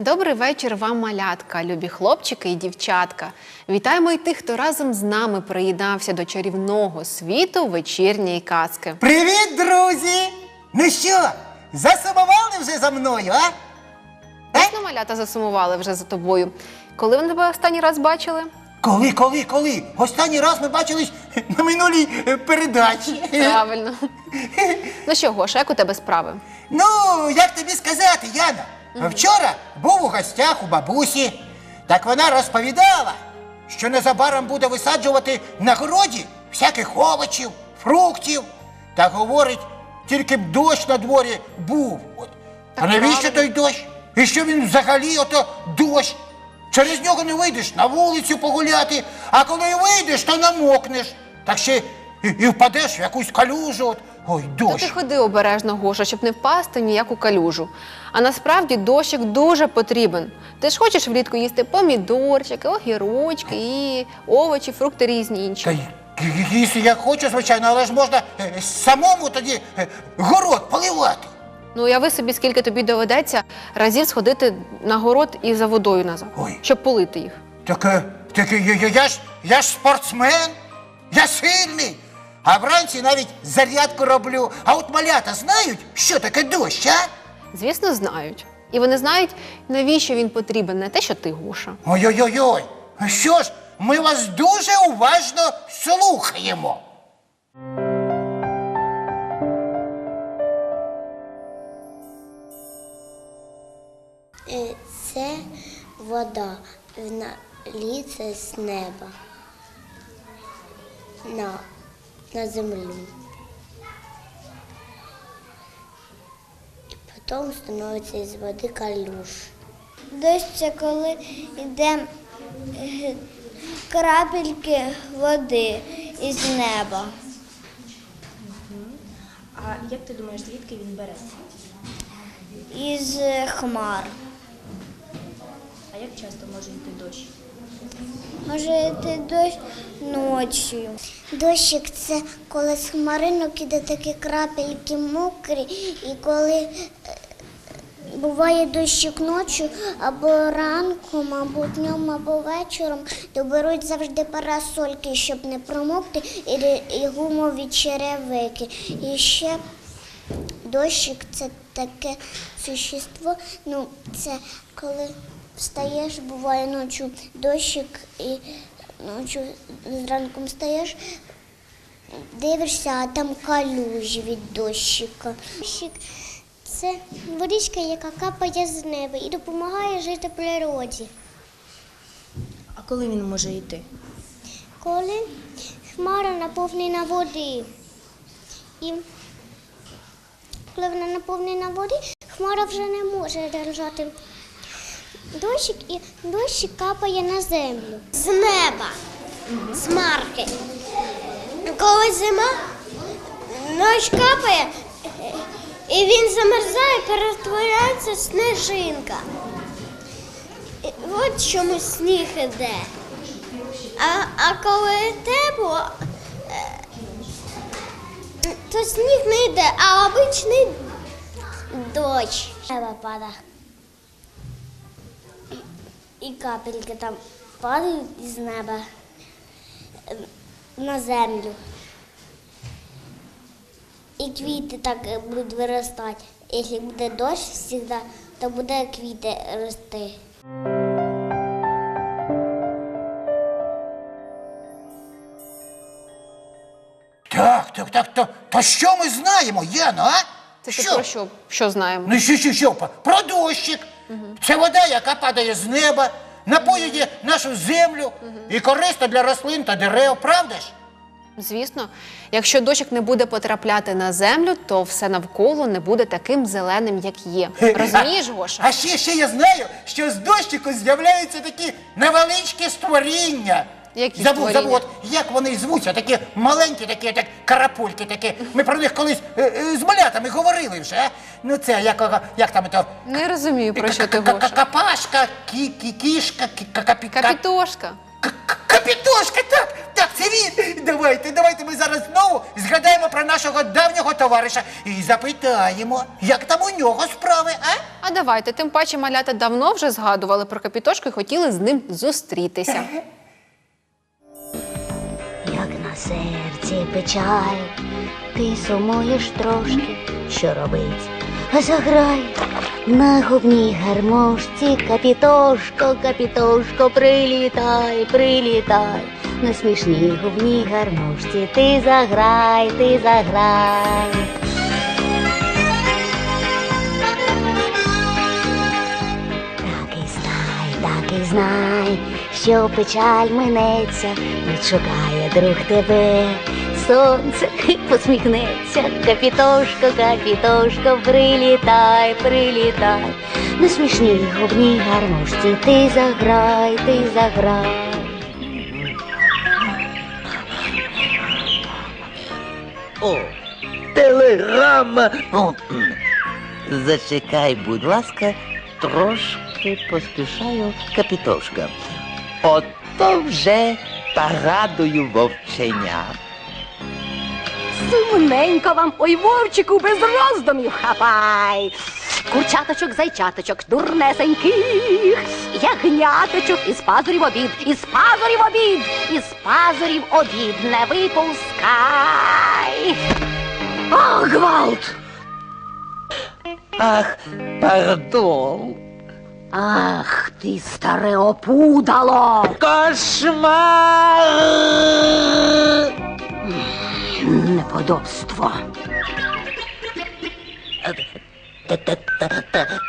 Добрий вечір вам, малятка, любі хлопчики і дівчатка. Вітаємо і тих, хто разом з нами приєднався до чарівного світу вечірньої казки. Привіт, друзі! Ну що, засумували вже за мною, а? Дійсно, малята засумували вже за тобою. Коли вони тебе останній раз бачили? Коли, коли, коли? Останній раз ми бачились на минулій е, передачі. Правильно. ну що, Гоша, як у тебе справи? Ну, як тобі сказати, Яна? Вчора був у гостях у бабусі. Так вона розповідала, що незабаром буде висаджувати на городі всяких овочів, фруктів. Та говорить, тільки б дощ на дворі був. От. А навіщо той дощ? І що він взагалі ото дощ? Через нього не вийдеш на вулицю погуляти, а коли вийдеш, то намокнеш. Так ще і, і впадеш в якусь калюжу. От. Ой, То дощ. ти ходи обережно, Гоша, щоб не впасти в ніяку калюжу. А насправді дощик дуже потрібен. Ти ж хочеш влітку їсти помідорчики, огірочки і овочі, фрукти різні інші. Та й- їсти як хочу, звичайно, але ж можна е, самому тоді е, город поливати. Ну, уяви собі, скільки тобі доведеться разів сходити на город і за водою назад, Ой. щоб полити їх. Так, е, так я, я, я, ж, я ж спортсмен, я сильний. А вранці навіть зарядку роблю. А от малята знають, що таке дощ, а? Звісно, знають. І вони знають, навіщо він потрібен, не те, що ти, Гоша. Ой-ой-ой. А що ж, ми вас дуже уважно слухаємо. Е, Це вода. Вона лізе з неба на, на землю. І потім становиться із води калюш. Дощ це коли йде е, крапельки води із неба. А як ти думаєш, звідки він береться? Із е, хмар. А як часто може йти дощ? Може йти дощ ночі. Дощик це коли з хмаринок іде такі крапельки мокрі, і коли е, буває дощик ночі або ранком, або днем, або вечором, то беруть завжди парасольки, щоб не промокти, і, і гумові черевики. І ще Дощик це таке существо. Ну, це коли встаєш, буває ночі дощик і ночі зранком встаєш, дивишся, а там калюжі від дощика. Дощик це водичка, яка капає з неба і допомагає жити природі. А коли він може йти? Коли хмара наповнена води. І коли вона наповнена води, хмара вже не може держати дощик, і дощик капає на землю. З неба, з марки. Коли зима, дощ капає, і він замерзає, перетворяється сніжинка. От чому сніг іде. А, а коли тепло, е, то сніг не йде, а обичний дощ. Небо пада. І капельки там падають із неба е, на землю. І квіти так е, будуть виростати. Якщо буде дощ завжди, то буде квіти рости. Так, так, так, то, то що ми знаємо, Яно, а? Це ти про що, що знаємо? Ну що, що, що? Про дощик. Це вода, яка падає з неба, напоює нашу землю і корисна для рослин та дерев, правда ж? Звісно, якщо дощик не буде потрапляти на землю, то все навколо не буде таким зеленим, як є. Розумієш, А- Гоша? А ще, ще я знаю, що з дощику з'являються такі невеличкі створіння. Які забув, забув, от як вони звуться, такі маленькі, такі, так карапульки, такі. Ми про них колись е, е, з малятами говорили вже. А? Ну це як, е, як там то. Не розумію, про що ти, Гоша. Капашка, кі- кі- кішка, кі- ка- капі- ка- Капітошка. К- к- Капітошка, так, так, це він! Давайте, давайте ми зараз знову згадаємо про нашого давнього товариша і запитаємо, як там у нього справи, а? А давайте, тим паче малята давно вже згадували про капітошку і хотіли з ним зустрітися. Серці печаль, ти сумуєш трошки, що робить? Заграй на губній гармошці, капітошко, капітошко, прилітай, прилітай. На смішній губній гармошці ти заграй, ти заграй. Так і знай, що печаль минеться, відшукає друг тебе. Сонце посміхнеться, капітошко, капітошко, прилітай, прилітай. На смішній губній гармошці ти заграй, ти заграй. О, телеграма. Зачекай, будь ласка, трошки поспішаю капітошка. Ото вже порадую вовченя. Сумненько вам, ой, вовчику, без роздумів хапай. Курчаточок, зайчаточок, дурнесеньких, ягняточок із пазурів обід, із пазурів обід, із пазурів обід не випускай. Ах, гвалт! Ах, пардон. Ах, ти старе опудало! Кошмар! Неподобство.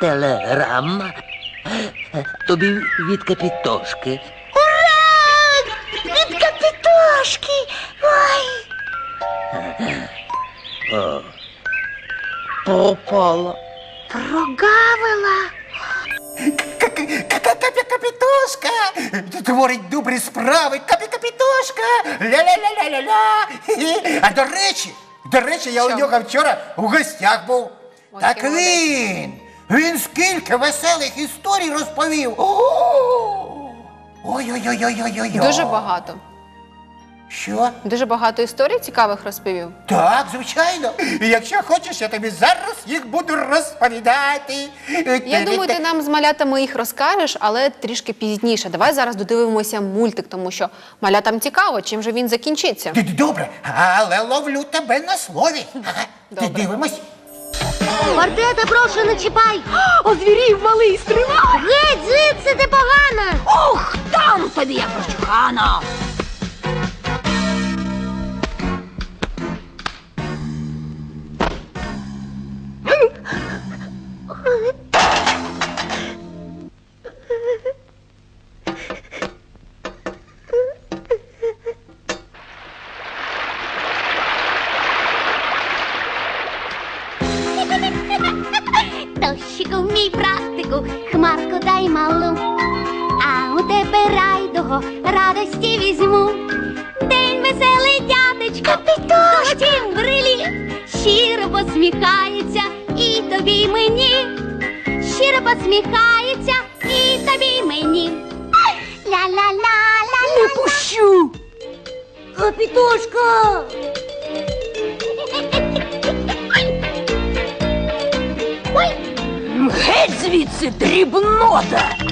Телеграма. Тобі від капітошки. Ура! Від капітошки! Ой! О, пропала. Прогавила. Капітошка! Творить добрі справи, капітошка! Ля-ля-ля-ля-ля-ля! А до речі, до речі, я у нього вчора у гостях був. Так він! Він скільки веселих історій розповів! Ой-ой-ой-ой-ой-ой! Дуже багато. Що? Дуже багато історій цікавих розповів. Так, звичайно. І якщо хочеш, я тобі зараз їх буду розповідати. Я думаю, ти нам з малятами їх розкажеш, але трішки пізніше. Давай зараз додивимося мультик, тому що малятам цікаво, чим же він закінчиться. Добре, але ловлю тебе на слові. Ага. Добре. Дивимось. Квартета, прошу, не чіпай! Озвірів малий стріла. Геть, звідси ти погана! Ох, там тобі я прощухана. Посміхається і тобі й мені, щиро посміхається і тобі й мені. Ля-ля-ля-ля-ля. Не пущу. Капітошка! Геть звідси дрібнота.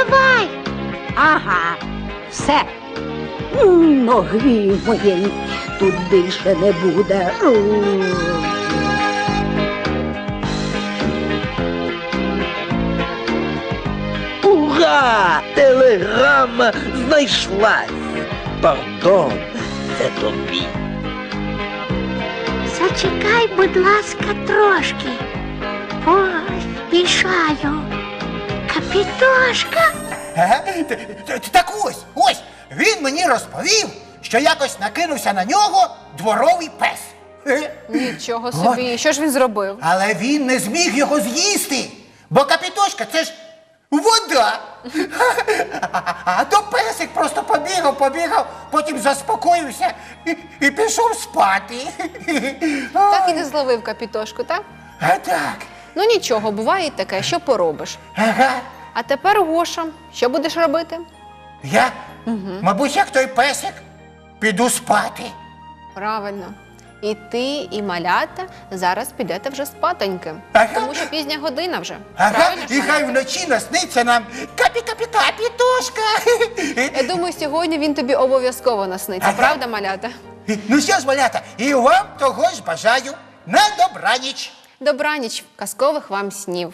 Прощавай! Ага, все. Ноги моєї тут більше не буде. Ура! Телеграма знайшлась. Пардон, це тобі. Зачекай, будь ласка, трошки. Поспішаю. Капітошка. Ага. Т- т- Так ось, ось, він мені розповів, що якось накинувся на нього дворовий пес. Е. Нічого собі. Що ж він зробив? Але він не зміг його з'їсти, бо капітошка це ж вода. А то песик просто побігав, побігав, потім заспокоївся і, і пішов спати. Так і не зловив капітошку, так? А так. Ну нічого, буває і таке, що поробиш. Ага. А тепер, Гоша, що будеш робити? Я, мабуть, як той песик, піду спати. Правильно. І ти, і малята зараз підете вже спатоньки. Ага. Тому що пізня година вже. Ага, Правильно і хай вночі насниться нам капі-капі-капітошка. Я думаю, сьогодні він тобі обов'язково насниться, Ага. правда, малята? Ну що ж, малята, і вам того ж бажаю на добраніч. Добраніч, казкових вам снів.